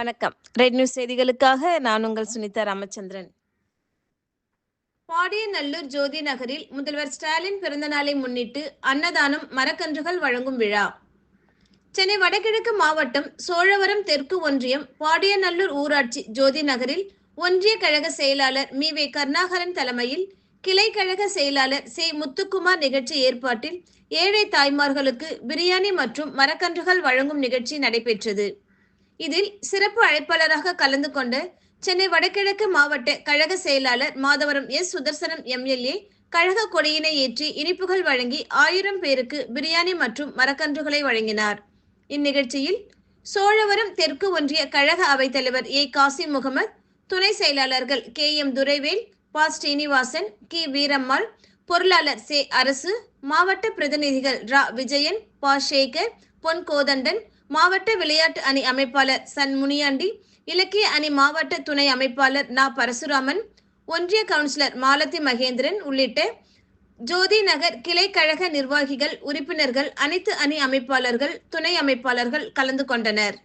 வணக்கம். Red news செய்திகளுக்காக நான் உங்கள் சுனிதா ராமச்சந்திரன். பாடியநல்லூர் ஜோதி நகரில் முதல்வர் ஸ்டாலின் பிறந்த நாளை முன்னிட்டு அன்னதானம் மரக்கன்றுகள் வழங்கும் விழா. சென்னை வடகிழக்கு மாவட்டம் சோழவரம் தெற்கு ஒன்றியம் பாடியநல்லூர் ஊராட்சி ஜோதி நகரில் ஒன்றிய கழக செயலாளர் மி. வே. கருணாகரன் தலைமையில் கிளை கழக செயலாளர் சே. முத்துக்குமார் நிகழ்ச்சி ஏற்பாட்டில் ஏழை தாய்மார்களுக்கு பிரியாணி மற்றும் மரக்கன்றுகள் வழங்கும் நிகழ்ச்சி நடைபெற்றது. இதில் சிறப்பு அழைப்பாளராக கலந்து கொண்டு சென்னை வடகிழக்கு மாவட்ட கழக செயலாளர் மாதவரம் எஸ் சுதர்சனம் எம்எல்ஏ கழக கொடியினை ஏற்றி இனிப்புகள் வழங்கி ஆயிரம் பேருக்கு பிரியாணி மற்றும் மரக்கன்றுகளை வழங்கினார். இந்நிகழ்ச்சியில் சோழவரம் தெற்கு ஒன்றிய கழக அவைத்தலைவர் ஏ. காசிம் முகமது துணை செயலாளர்கள் கே. எம். துரைவேல் பா. ஸ்ரீனிவாசன் கி. வீரம்மாள் பொருளாளர் சே. அரசு மாவட்ட பிரதிநிதிகள் ரா. விஜயன் பா. சேகர் பொன் கோதண்டன் மாவட்ட விளையாட்டு அணி அமைப்பாளர் சன் முனியாண்டி இலக்கிய அணி மாவட்ட துணை அமைப்பாளர் நா பரசுராமன் ஒன்றிய கவுன்சிலர் மாலதி மகேந்திரன் உள்ளிட்ட ஜோதி நகர் கிளை கழக நிர்வாகிகள் உறுப்பினர்கள் அனைத்து அணி அமைப்பாளர்கள் துணை அமைப்பாளர்கள் கலந்து கொண்டனர்.